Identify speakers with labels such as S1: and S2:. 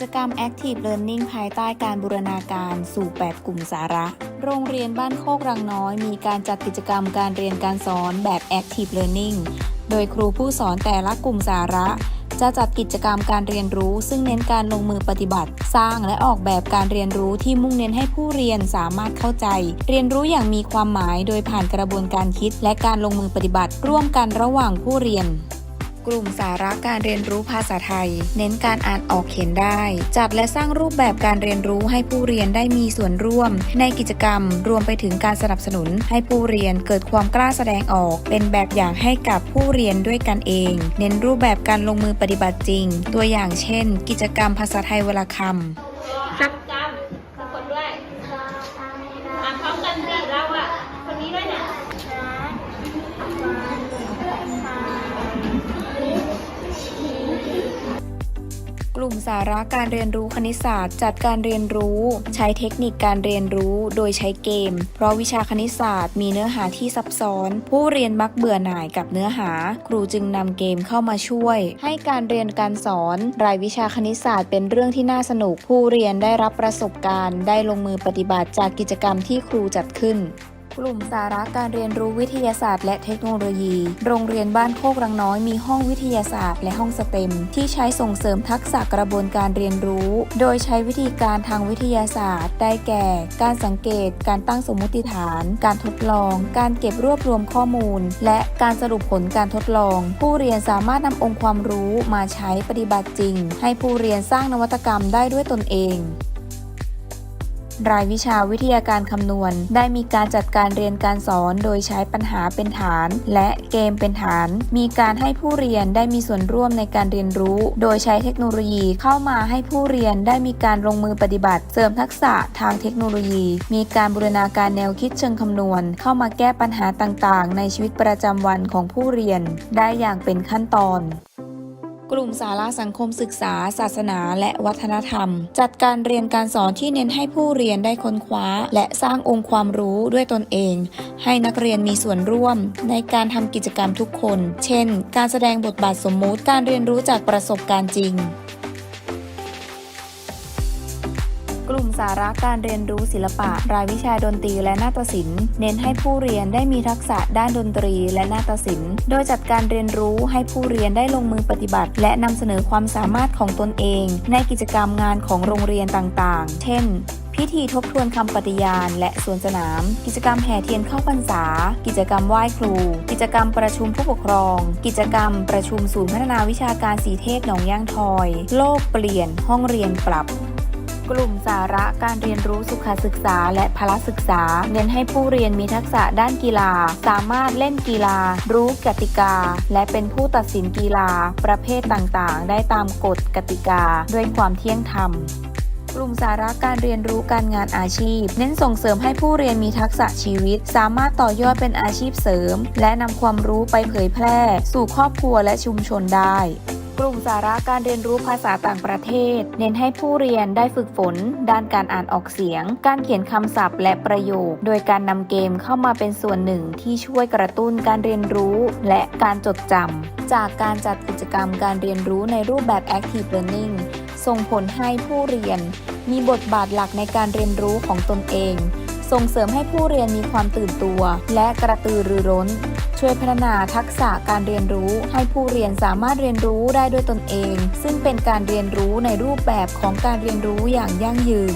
S1: จกรรม Active Learning ภายใต้การบูรณาการสู่ 8 กลุ่มสาระ โรงเรียนบ้านโคกรังน้อย มีการจัดกิจกรรมการเรียนการสอนแบบ Active Learning โดยครูผู้สอนแต่ละกลุ่มสาระ จะจัดกิจกรรมการเรียนรู้ ซึ่งเน้นการลงมือปฏิบัติ สร้างและออกแบบการเรียนรู้ที่มุ่งเน้นให้ผู้เรียนสามารถเข้าใจ เรียนรู้อย่างมีความหมายโดยผ่านกระบวนการคิด และการลงมือปฏิบัติ ร่วมกันระหว่างผู้เรียน กลุ่มสาระการเรียนรู้ภาษาไทย เน้นการอ่านออกเขียนได้ จัดและสร้างรูปแบบการเรียนรู้ให้ผู้เรียนได้มีส่วนร่วม ในกิจกรรม รวมไปถึงการสนับสนุน ให้ผู้เรียนเกิดความกล้าแสดงออก เป็นแบบอย่างให้กับผู้เรียนด้วยกันเอง เน้นรูปแบบการลงมือปฏิบัติจริง ตัวอย่างเช่น กิจกรรมภาษาไทย
S2: เวลาคำ
S1: มสาระการเรียนรู้คณิตศาสตร์ จัดการเรียนรู้ ใช้เทคนิคการเรียนรู้ โดยใช้เกม เพราะวิชาคณิตศาสตร์ มีเนื้อหาที่ซับซ้อน ผู้เรียนมักเบื่อหน่ายกับเนื้อหา ครูจึงนำเกมเข้ามาช่วย ให้การเรียนการสอน รายวิชาคณิตศาสตร์เป็นเรื่องที่น่าสนุก ผู้เรียนได้รับประสบการณ์ ได้ลงมือปฏิบัติจากกิจกรรมที่ครูจัดขึ้น กลุ่มสาระการเรียนรู้วิทยาศาสตร์ และเทคโนโลยี โรงเรียนบ้านโคกรังน้อยมีห้องวิทยาศาสตร์ และห้องสเต็ม ที่ใช้ส่งเสริมทักษะกระบวนการเรียนรู้ โดยใช้วิธีการทางวิทยาศาสตร์ ได้แก่ การสังเกต การตั้งสมมติฐาน การทดลอง การเก็บรวบรวมข้อมูล และการสรุปผลการทดลอง ผู้เรียนสามารถนำองค์ความรู้มาใช้ปฏิบัติจริง ให้ผู้เรียนสร้างนวัตกรรมได้ด้วยตนเอง รายวิชาวิทยาการคำนวณ ได้มีการจัดการเรียนการสอนโดยใช้ปัญหาเป็นฐาน และเกมเป็นฐาน มีการให้ผู้เรียนได้มีส่วนร่วมในการเรียนรู้ โดยใช้เทคโนโลยีเข้ามาให้ผู้เรียนได้มีการลงมือปฏิบัติ เสริมทักษะทางเทคโนโลยี มีการบูรณาการแนวคิดเชิงคำนวณ เข้ามาแก้ปัญหาต่างๆ ในชีวิตประจำวันของผู้เรียน ได้อย่างเป็นขั้นตอน กลุ่มสาระสังคมศึกษา ศาสนา และวัฒนธรรม จัดการเรียนการสอนที่เน้นให้ผู้เรียนได้ค้นคว้า และสร้างองค์ความรู้ด้วยตนเอง ให้นักเรียนมีส่วนร่วม ในการทำกิจกรรมทุกคน เช่น การแสดงบทบาทสมมุติการเรียนรู้จากประสบการณ์จริง สาระการเรียนรู้ศิลปะ รายวิชาดนตรีและนาฏศิลป์ เน้นให้ผู้เรียนได้มีทักษะด้านดนตรีและนาฏศิลป์ โดยจัดการเรียนรู้ให้ผู้เรียนได้ลงมือปฏิบัติ และนำเสนอความสามารถของตนเอง ในกิจกรรมงานของโรงเรียนต่างๆ เช่นพิธีทบทวนคำปฏิญาณและสวนสนาม กิจกรรมแห่เทียนเข้าพรรษา กิจกรรมไหว้ครู กิจกรรมประชุมผู้ปกครอง กิจกรรมประชุมศูนย์พัฒนาวิชาการสีเทพหนองย่างทอย โลกเปลี่ยนห้องเรียนปรับ กลุ่มสาระการเรียนรู้สุขศึกษาและพละศึกษา เน้นให้ผู้เรียนมีทักษะด้านกีฬา สามารถเล่นกีฬา รู้กติกา และเป็นผู้ตัดสินกีฬา ประเภทต่างๆ ได้ตามกฎกติกา ด้วยความเที่ยงธรรมกลุ่มสาระการเรียนรู้การงานอาชีพ เน้นส่งเสริมให้ผู้เรียนมีทักษะชีวิต สามารถต่อยอดเป็นอาชีพเสริม และนำความรู้ไปเผยแพร่ สู่ครอบครัวและชุมชนได้ กลุ่มสาระการเรียนรู้ภาษาต่างประเทศ เน้นให้ผู้เรียนได้ฝึกฝน ด้านการอ่านออกเสียง การเขียนคำศัพท์และประโยค โดยการนำเกมเข้ามาเป็นส่วนหนึ่งที่ช่วยกระตุ้นการเรียนรู้ และการจดจำจากการจัดกิจกรรมการเรียนรู้ในรูปแบบ Active Learning ส่งผลให้ผู้เรียน มีบทบาทหลักในการเรียนรู้ของตนเอง ส่งเสริมให้ผู้เรียนมีความตื่นตัว และกระตือรือร้น ช่วยพัฒนาทักษะการเรียนรู้ ให้ผู้เรียนสามารถเรียนรู้ได้ด้วยตนเอง ซึ่งเป็นการเรียนรู้ในรูปแบบของการเรียนรู้อย่างยั่งยืน